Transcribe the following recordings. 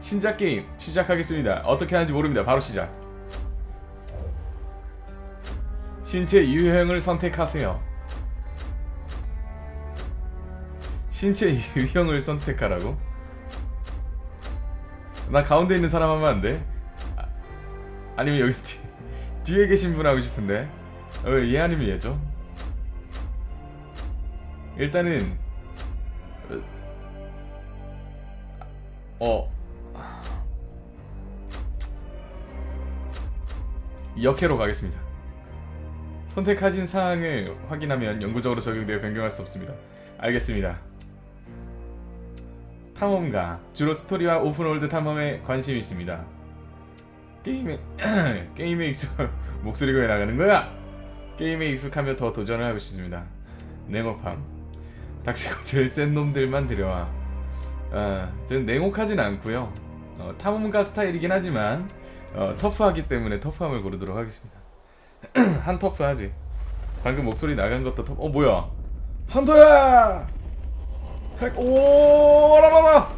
신작 게임 시작하겠습니다. 어떻게 하는지 모릅니다. 바로 시작. 신체 유형을 선택하세요. 신체 유형을 선택하라고? 나 가운데 있는 사람 하면 안 돼? 아, 아니면 여기 뒤, 뒤에 계신 분 하고 싶은데 어, 얘 아니면 얘죠? 일단은 어 역해로 가겠습니다. 선택하신 사항을 확인하면 영구적으로 적용되어 변경할 수 없습니다. 알겠습니다. 탐험가 주로 스토리와 오픈월드 탐험에 관심이 있습니다. 게임에 게임에 익숙 목소리가 왜 나가는 거야? 게임에 익숙하며 더 도전을 하고 싶습니다. 냉혹함 닥치고 제일 센 놈들만 데려와. 아, 저는 냉혹하진 않고요. 어, 탐험가 스타일이긴 하지만 어, 터프하기 때문에 터프함을 고르도록 하겠습니다. 한 터프하지. 방금 목소리 나간 것도 터프. 어 뭐야? 한터야! 핵 오, 라라라!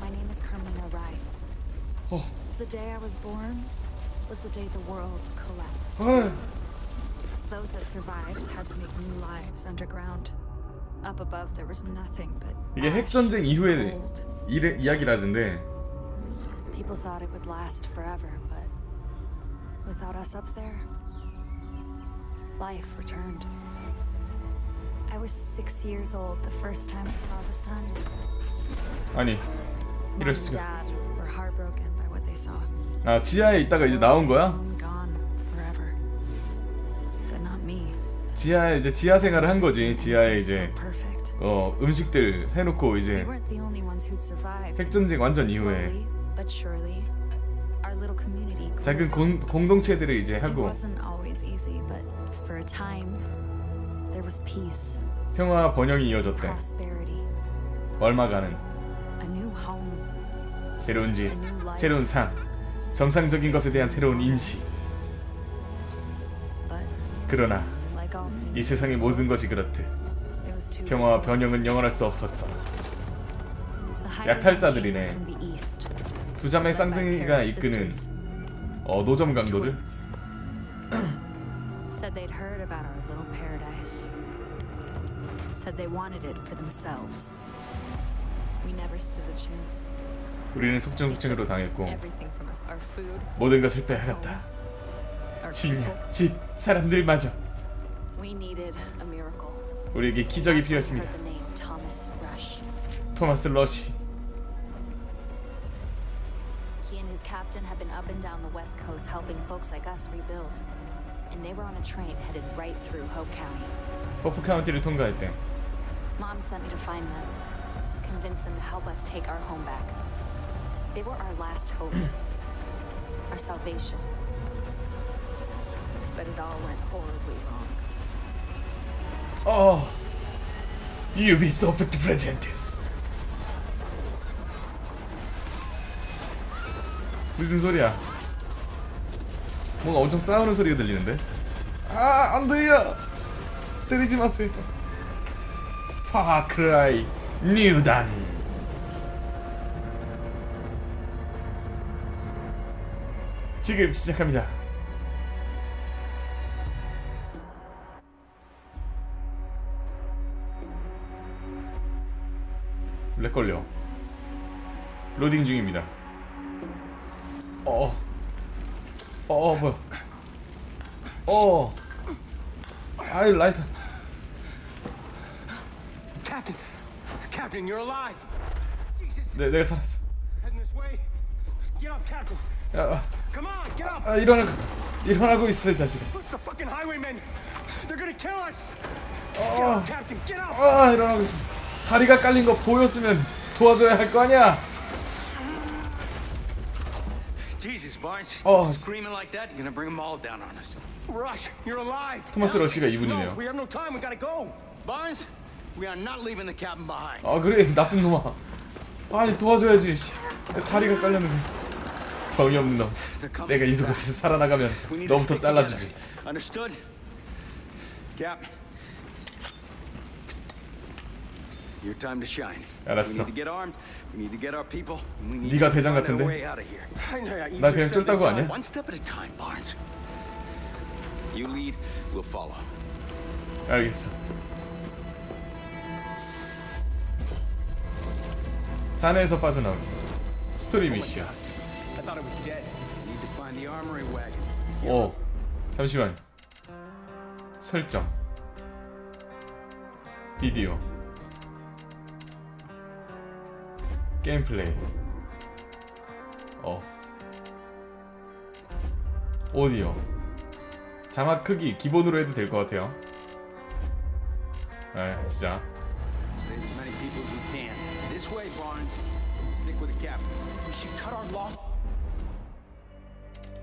My name is Carmina Rai. Oh. The day I was born was the day the world collapsed. 아, Those that survived had to make new lives underground. Up above there was nothing but 이게 ash, 핵전쟁 이후의 cold. 일의 이야기라던데 People thought it would last forever, but without us up there, life returned. I was six years old the first time I saw the sun. 아니 Mom 이럴 and 수가. Dad were heartbroken by what they saw. 아 지하에 있다가 이제 나온 거야? 지하에 이제 지하 생활을 한 거지. 지하에 이제. 어 음식들 해놓고 이제. 핵전쟁 완전 이후에. 작은 공, 공동체들을 이제 하고 평화와 번영이 이어졌대. 얼마가는 home, 새로운 집. 새로운 삶, 정상적인 것에 대한 새로운 인식. 그러나 이 세상의 모든 것이 그렇듯 평화와 resist. 영원할 수 없었죠. 약탈자들이네. 두 자매 쌍둥이가 이끄는. 어, 노점 강도들. 우리는 속전속전으로 당했고 모든 것을 people. 식량, 집, 사람들마저 We needed a miracle. 우리에게 기적이 That's when we 필요했습니다. heard the name Thomas Rush. 토마스 러시. He and his captain had been up and down the west coast helping folks like us rebuild. And they were on a train headed right through Hope County. 호프 카운티를 통과했대. Mom sent me to find them, convince them to help us take our home back. They were our last hope, our salvation. But it all went horribly wrong. 어. 유비소프트 프레젠테스. 무슨 소리야? 뭔가 엄청 싸우는 소리가 들리는데? 아, 안 돼요! 때리지 마세요. 파크라이 뉴단. 지금 시작합니다. 렉 걸려. 로딩 중입니다. 어. 어, 어 뭐야? 어. 아이 라이터. Captain! Captain, you're alive! Jesus, 내 내가 살았어. heading this way. Get up, Captain! 야, Come on, get up! 아, 일어나고 일어나고 있어 이 자식아. Who's the fucking highwaymen? They're gonna kill us! Get 어, up, Captain, get up! 아 일어나고 있어. 다리가 깔린 거 보였으면 도와줘야 할 거 아니야. Jesus, Barnes, Oh. screaming like that, you're gonna bring them all down on us. Rush, you're alive! 토마스 러시가 이분이네요. we have no time, we gotta go! Barnes, we are not leaving the cabin behind. 아 그래 나쁜 놈아. 아니 도와줘야지. 다리가 깔렸는데. 정이 없는 놈. 내가 이. 속에서 살아나가면 너부터 잘라주지. together. Understood? Cap. Your time to shine. 알았어. We need to get armed. We need to get our people. We need 네가 to 대장 같은데? way out of here. 나 그냥 쫄따구 아니야? One step at a time, Barnes. You lead, we'll follow. 알겠어. 잔해에서 빠져나오기. 스토리 미션. 오, 잠시만. 설정. 비디오. 게임 플레이. 어. 오디오. 자막 크기 기본으로 해도 될 것 같아요. 아, 진짜.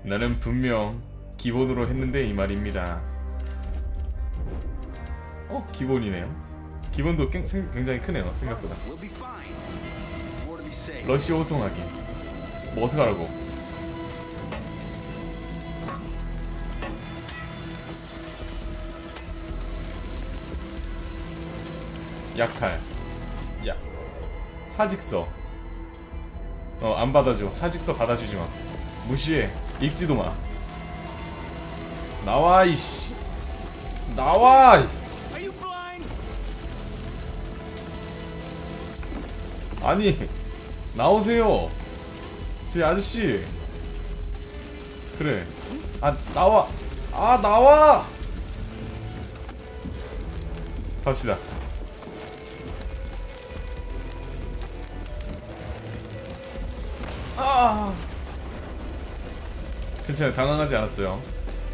나는 분명 기본으로 했는데 이 말입니다. 어, 기본이네요. 기본도 굉장히 크네요, 생각보다. 러시 호송하기. 뭐 어떡하라고? 약탈. 야. 사직서. 어, 안 받아줘. 사직서 받아주지 마. 무시해. 읽지도 마. 나와 이씨. 나와. 아니 나오세요. 제 아저씨. 그래. 아 나와. 아 나와! 갑시다. 아! 괜찮아요. 당황하지 않았어요.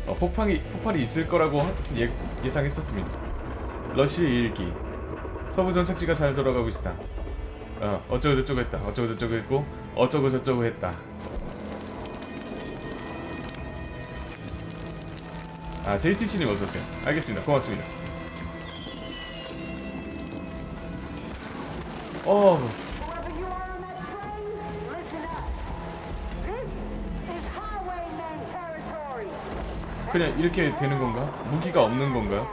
어, 폭발이, 폭발이 있을 거라고 하- 예, 예상했었습니다. 러시의 일기. 서부 정착지가 잘 돌아가고 있다 어, 어쩌고 저쩌고 했다. 어쩌고 저쩌고 했고 어쩌고 저쩌고 했다. 아, JTC님 어서 오세요. 알겠습니다. 고맙습니다. 어. 그냥 이렇게 되는 건가? 무기가 없는 건가요?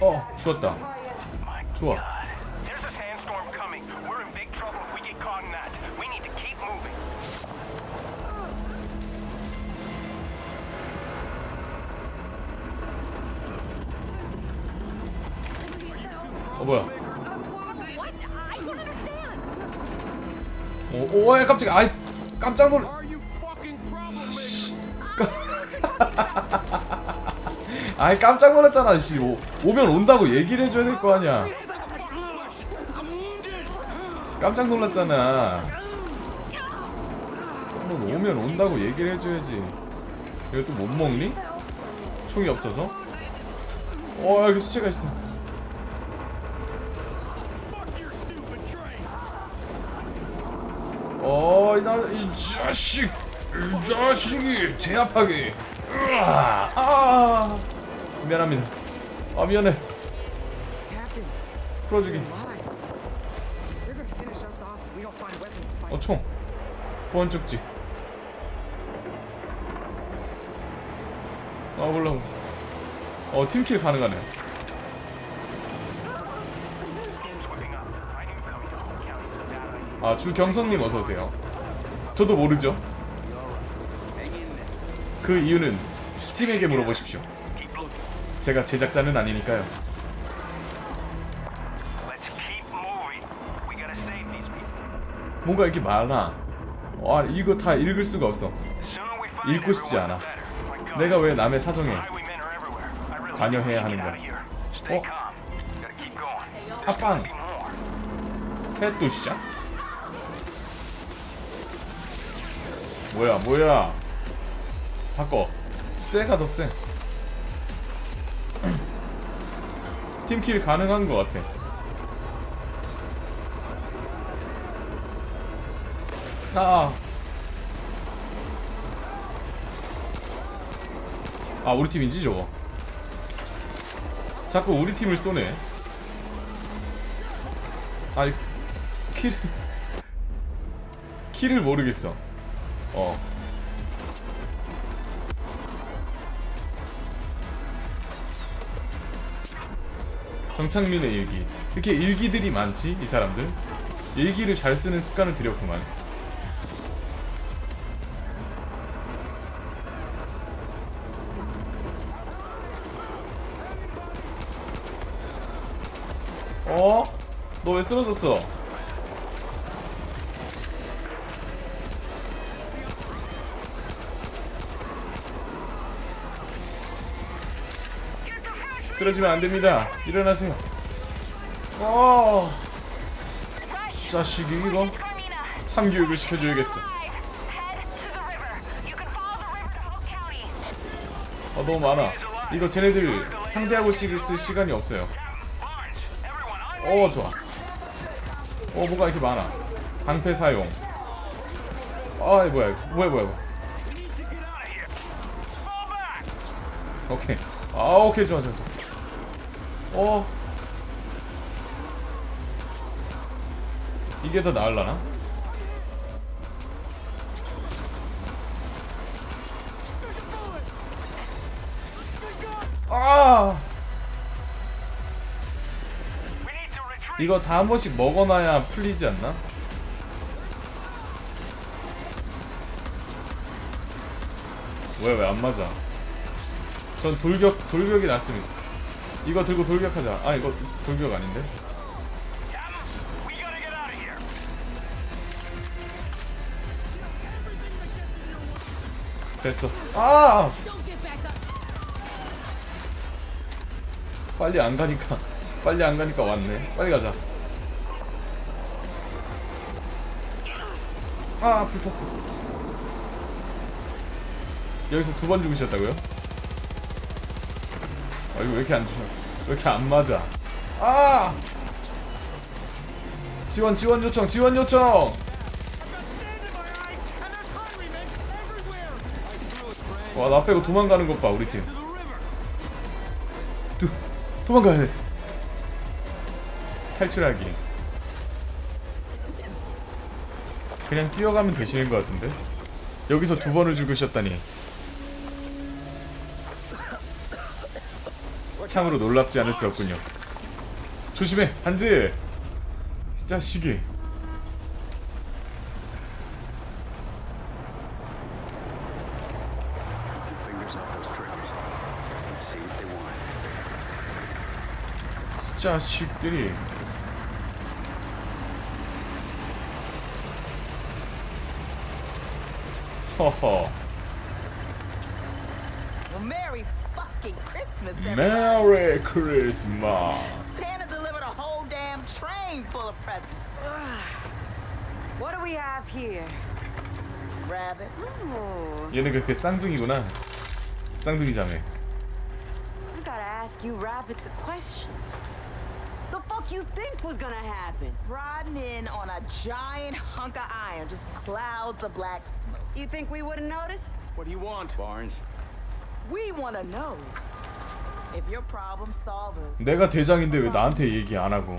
어, 죽었다. 좋아. 오, 오, 야, 깜짝이야. 아이, 깜짝 놀. 아이, 깜짝 놀랐잖아. 씨, 오, 오면 온다고 얘기를 해줘야 될 거 아니야. 깜짝 놀랐잖아. 그러면 오면 온다고 얘기를 해줘야지. 이거 또 못 먹니? 총이 없어서? 어 여기 시체가 있어. Fuck your stupid train. 어 나이 자식, 이 자식이 제압하게. 으아, 아 미안합니다. 아 미안해. 풀어주기. alive. They're gonna finish us off if we don't find weapons to fight. 어 총. 보안 쪽지. 아 몰라. 어 팀킬 가능하네. 아 주경성님 어서 오세요. 저도 모르죠. 그 이유는 스팀에게 물어보십시오. 제가 제작자는 아니니까요. 뭔가 이렇게 많아. 와 이거 다 읽을 수가 없어. 읽고 싶지 않아. 내가 왜 남의 사정에 관여해야 하는가? 어? more. 해또 시작. 뭐야 뭐야. 바꿔. 쎄가 더 쎄. 팀킬 가능한 것 같아. 아. 아 우리 팀이지 저거. 자꾸 우리 팀을 쏘네. 아니 킬을 킬을 모르겠어. 어. 정창민의 일기. 이렇게 일기들이 많지 이 사람들. 일기를 잘 쓰는 습관을 들였구만. 어? 너 왜 쓰러졌어? 쓰러지면 안 됩니다. 일어나세요. 어, 자식이 이거 참교육을 시켜줘야겠어. 아 너무 많아. 이거 쟤네들 상대하고 시- 쓸 시간이 없어요. 어 좋아. 어 뭐가 이렇게 많아. 방패 사용. 아 뭐야. 뭐야 뭐야 뭐야. 오케이. 아 오케이 좋아 좋아 좋아. 어. 이게 더 나을라나? 아! 이거 다 한 번씩 먹어놔야 풀리지 않나? 왜 왜 안 맞아? 전 돌격 돌격이 낫습니다. 이거 들고 돌격하자. 아 이거 돌격 아닌데? 됐어. 아! 빨리 안 가니까 빨리 안 가니까 왔네. 빨리 가자. 아 불탔어. 여기서 두 번 죽으셨다고요? 아 이거 왜 이렇게 안 주나? 왜 이렇게 안 맞아? 아! 지원 지원 요청 지원 요청. 와 나 빼고 도망가는 것 봐 우리 팀. 도, 도망가야 돼. 탈출하기. 그냥 뛰어가면 되시는 것 같은데. 여기서 두 번을 죽으셨다니. 참으로 놀랍지 않을 수 없군요. 조심해, 한지. 이 자식이. 자식들이. 허허. Well, Merry fucking Christmas, everybody. 메리 크리스마스. Santa delivered a whole damn train full of presents. What do we have here? Rabbits. Ooh, 얘는 그, 그 쌍둥이구나. 쌍둥이 자매. I gotta ask you rabbits a question. The fuck you think was gonna happen? Riding in on a giant hunk of iron, just clouds of black smoke. You think we wouldn't notice? What do you want? Barnes. 내가 대장인데 왜 나한테 얘기 안 하고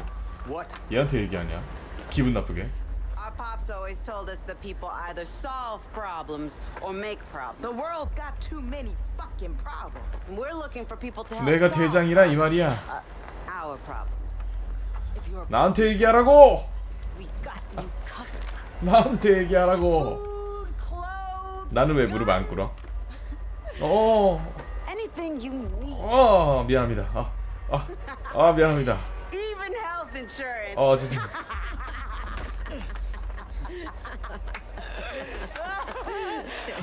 What? 얘한테 얘기하냐? 기분 나쁘게. Our pops always told us that people either solve problems or make problems. The world's got too many fucking problems. We're looking for people to help 내가 대장이라 이. 말이야. Uh, our problems. If you're 나한테 얘기하라고. we got you covered. 나한테 얘기하라고. 나는 왜 무릎 안 꿇어? 어, Anything you need. 어, 미안합니다. 아, 아, 아 미안합니다. Even health insurance. 어, 진짜.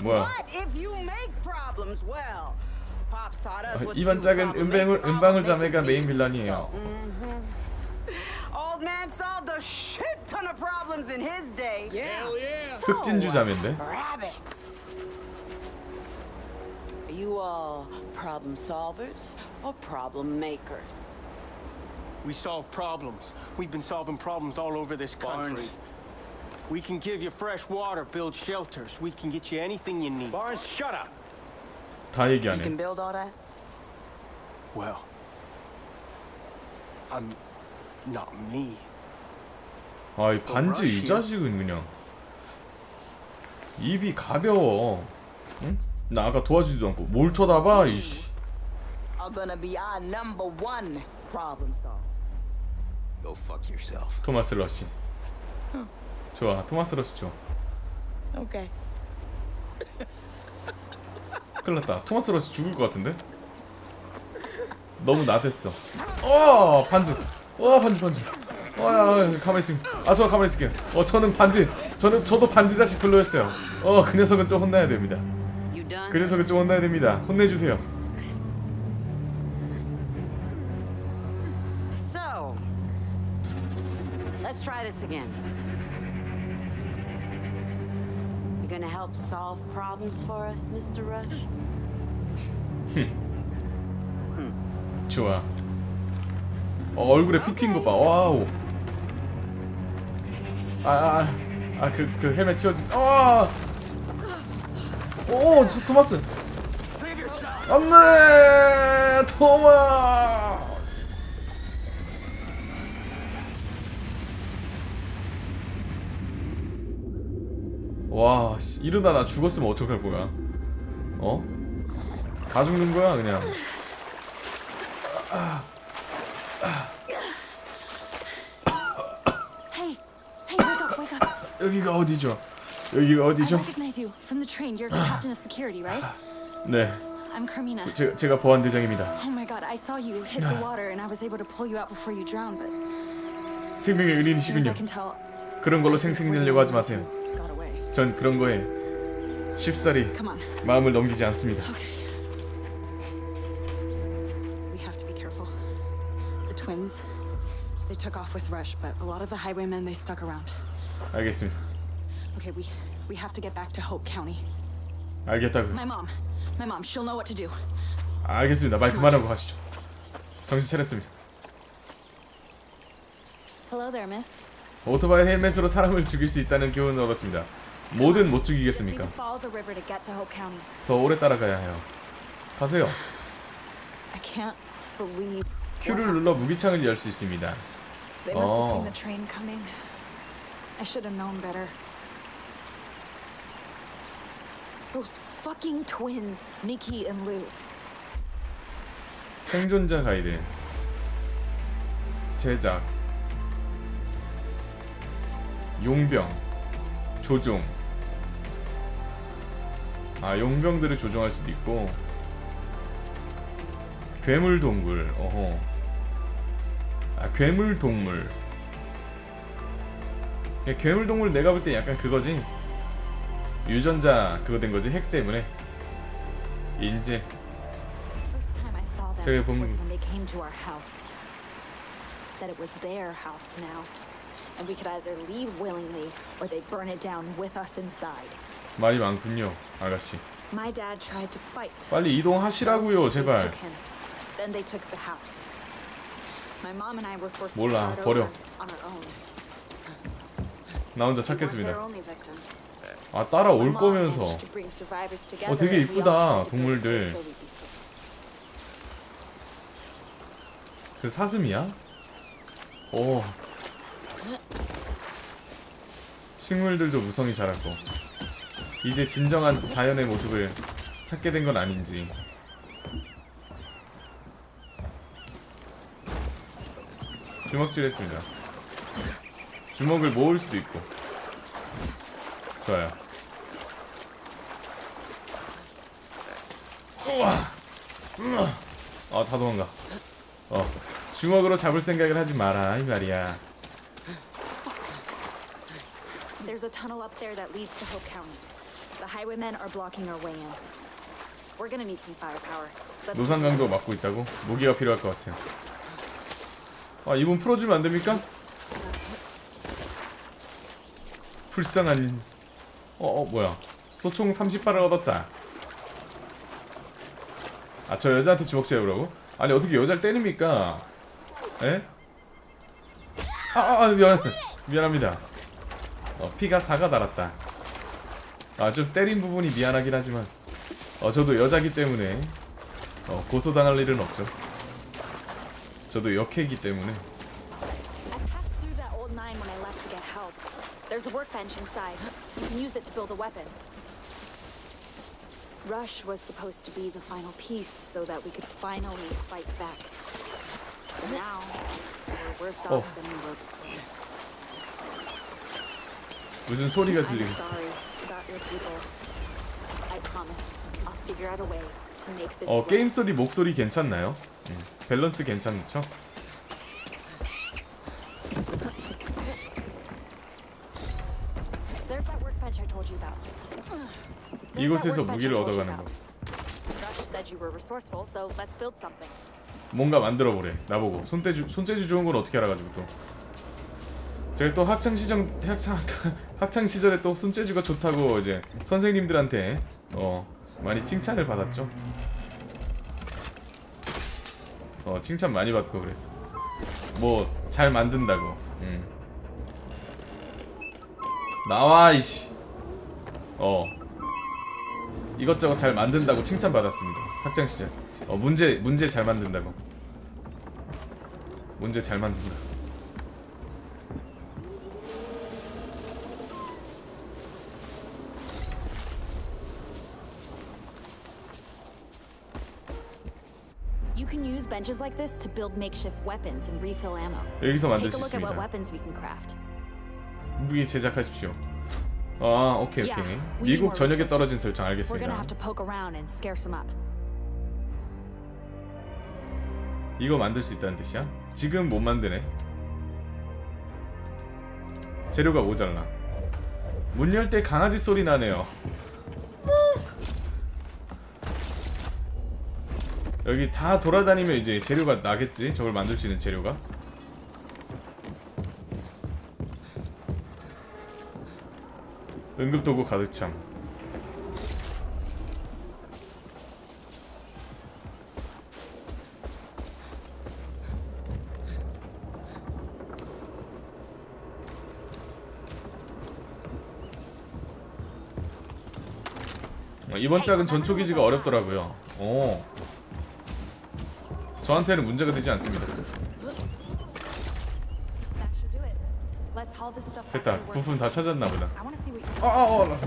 뭐야? But if you make problems, well, pops taught us what to 이번 짝은 problem 은방울 자매가 메인 빌런이에요. solved. Old man solved a shit ton of problems in his day. Hell yeah! 흑진주 자매인데. Rabbits. Are you all problem solvers or problem makers? We solve problems. We've been solving problems all over this country. Barnes. We can give you fresh water, build shelters. We can get you anything you need. Barnes, shut up! 다 You 얘기하네. can build all that? Well, I'm not me. 아, 이 반지 이 자식은 그냥 입이 가벼워. 응? 나 아까 도와주지도 않고 뭘 쳐다봐, 이씨. 토마스 러시. 좋아, 토마스 러시 좋아. Okay. 큰일 났다. 토마스 러시 죽을 것 같은데? 너무 나댔어. 어, 반지. 어, 반지, 반지. 어, 야, 야, 가만히 있음. 아, 저 가만히 있을게요. 어, 저는 반지. 저는 저도 반지 자식 별로였어요. 어, 그 녀석은 좀 혼나야 됩니다. 그 녀석은 좀 혼나야 됩니다. 혼내주세요. So, let's try this again. You gonna help solve problems for us, Mr. Rush? 좋아. 어, 얼굴에 피 튄 거 봐. 와우. 아, 아, 아, 그, 그 헬멧 치워주. 아, 오, 저, 토마스. 안돼, 토마. 와, 씨, 이러다 나 죽었으면 어떡할 거야? 어? 다 죽는 거야 그냥. Wake up. 여기가 어디죠? 여기가 I 어디죠? 네, I'm Carmina. 제가, 제가 보안 대장입니다. Oh my god, I saw you hit the water and I was able to pull you out before you drowned, but 생명의 은인이시군요. 그런 걸로 the 생색내려고 하지 마세요. 전 그런 거에 쉽사리. 마음을 넘기지 않습니다. We have to be careful. The twins, they took off with Rush, but a lot of the highwaymen, they stuck around. 알겠습니다. Okay, we we have to get back to Hope County. 알겠다고요. My mom, my mom, she'll know what to do. 알겠습니다. 말 그만하고 가시죠. 정신 차렸습니다. Hello there, miss. 오토바이 헬멧으로 사람을 죽일 수 있다는 교훈을 얻었습니다. 뭐든 못 Just need 죽이겠습니까? to follow the river to get to Hope County. 더 오래 따라가야 해요. 가세요. I can't believe Q를 눌러 무기창을 열 수 있습니다. they must have seen Oh. the train coming. I should have known better. Those fucking twins, Nikki and Lou. 생존자 가이드. 제작. 용병. 조종. 아 용병들을 조종할 수도 있고. 괴물 동굴. 어허. 아 괴물 동물. 야, 괴물 동물 내가 볼 때 약간 그거지 유전자 그거 된 거지 핵 때문에 인지 저기 보면- was when they came to our house. Said it was their house now, and we could either leave willingly or they burn it down with us inside. 말이 많군요 아가씨 My dad tried to fight. 빨리 이동하시라고요 제발 took him. Then they took the house. My mom and I were forced 몰라, 버려. over on our own. 나 혼자 찾겠습니다. 아 따라올 거면서 어, 되게 이쁘다, 동물들. 저 사슴이야? 오 식물들도 무성이 자랐고 이제 진정한 자연의 모습을 찾게 된 건 아닌지 주먹질 했습니다 주먹을 모을 수도 있고 좋아요 우와 아다 도망가 어 주먹으로 잡을 생각을 하지 마라 이 말이야 There's a tunnel up there that leads to Hope County. The highwaymen are blocking our way in. We're gonna need some firepower. Let's 노상강도 맡고 있다고? 무기가 필요할 것 같아요 아 이분 풀어주면 안 됩니까? 불쌍한 어, 어 뭐야 소총 30발을 얻었다 아 저 여자한테 주먹 쥐어보라고? 아니 어떻게 여자를 때립니까? 에? 아, 아, 아 미안 미안합니다 어, 피가 사가 달았다 아 좀 때린 부분이 미안하긴 하지만 어 저도 여자기 때문에 어, 고소당할 일은 없죠. 저도 역해이기 때문에. Rush was supposed to be the final piece so that we could finally fight back. Now, we're worse Oh. off than we were before. 무슨 소리가 들리고 있어. 어. 게임 소리 목소리 괜찮나요? 음, 밸런스 괜찮죠? There's that workbench I told you about. There's that 이곳에서 무기를 얻어가는. 거. 뭔가 만들어 보래. 나보고 손재주 손재주 좋은 건 어떻게 알아가지고 또. 제가 또 학창 시절 학창 학창 시절에 또 손재주가 좋다고 이제 선생님들한테 어 많이 칭찬을 받았죠. 어 칭찬 많이 받고 그랬어. 뭐 잘 만든다고. 음. 나와 이씨. 어. 이것저것 잘 만든다고 칭찬 받았습니다. 학창 시절. 어 문제 문제 잘 만든다고. 문제 잘 만든다. You can use benches like this to build makeshift weapons and refill ammo. 여기서 만들 수 있습니다. 무기 제작하십시오. 아 오케이 오케이. 미국 전역에. 떨어진 설정 알겠습니다. 이거 만들 수 있다는 뜻이야? 지금 못 만드네. 재료가 모자라. 문 열 때 강아지 소리 나네요. 여기 다 돌아다니면 이제 재료가 나겠지? 저걸 만들 수 있는 재료가? 응급도구 가득 참. 어, 이번 짝은 전초기지가 어렵더라고요. 오. 저한테는 문제가 되지 않습니다. 됐다. 부품 다 찾았나 보다. 어, 어, 어.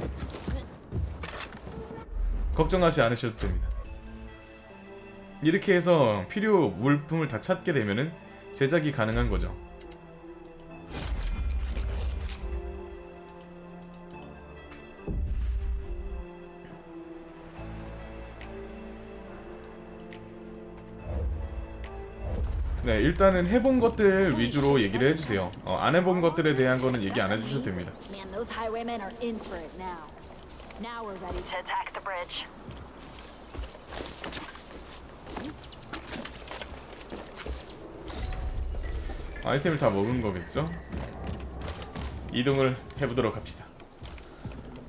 걱정하지 않으셔도 됩니다. 이렇게 해서 필요 물품을 다 찾게 되면은 제작이 가능한 거죠. 네, 일단은 해본 것들 위주로 얘기를 해주세요. 어, 안 해본 것들에 대한 거는 얘기 안 해주셔도 됩니다. Man, those highwaymen are in for it now. Now we're ready to attack the bridge. 아이템을 다 먹은 거겠죠? 이동을 해보도록 합시다.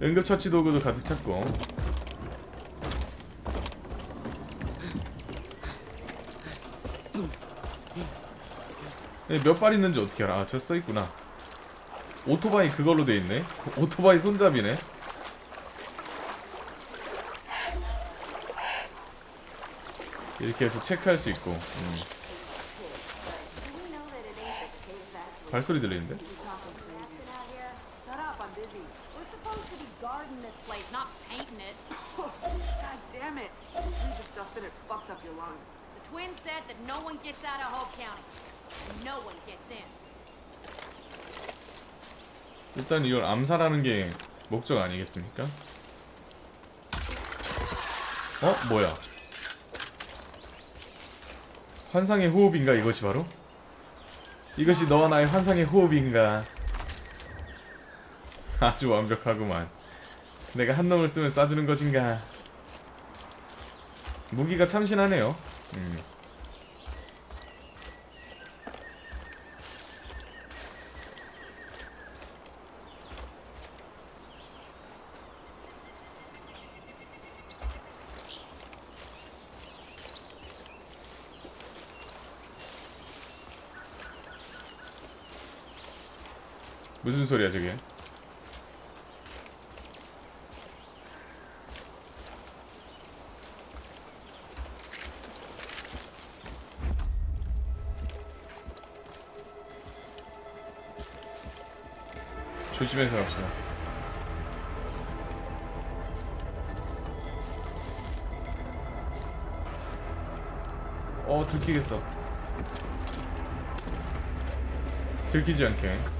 응급처치 도구도 가득 찼고 몇 발 있는지 어떻게 알아? 아, 저 써있구나. 오토바이 그걸로 돼 있네. 오토바이 손잡이네. 이렇게 해서 체크할 수 있고. 음. 발소리 들리는데? Twin said that no one gets out of Hope County. And no one gets in. 일단 이걸 암살하는 게 목적 아니겠습니까? 어? 뭐야? 환상의 호흡인가 이것이 바로? 이것이 너와 나의 환상의 호흡인가? 아주 완벽하구만. 내가 한 놈을 쓰면 쏴주는 것인가? 무기가 참신하네요. 음. 무슨 소리야 저게? 조심해서 갑시다. 어, 들키겠어. 들키지 않게.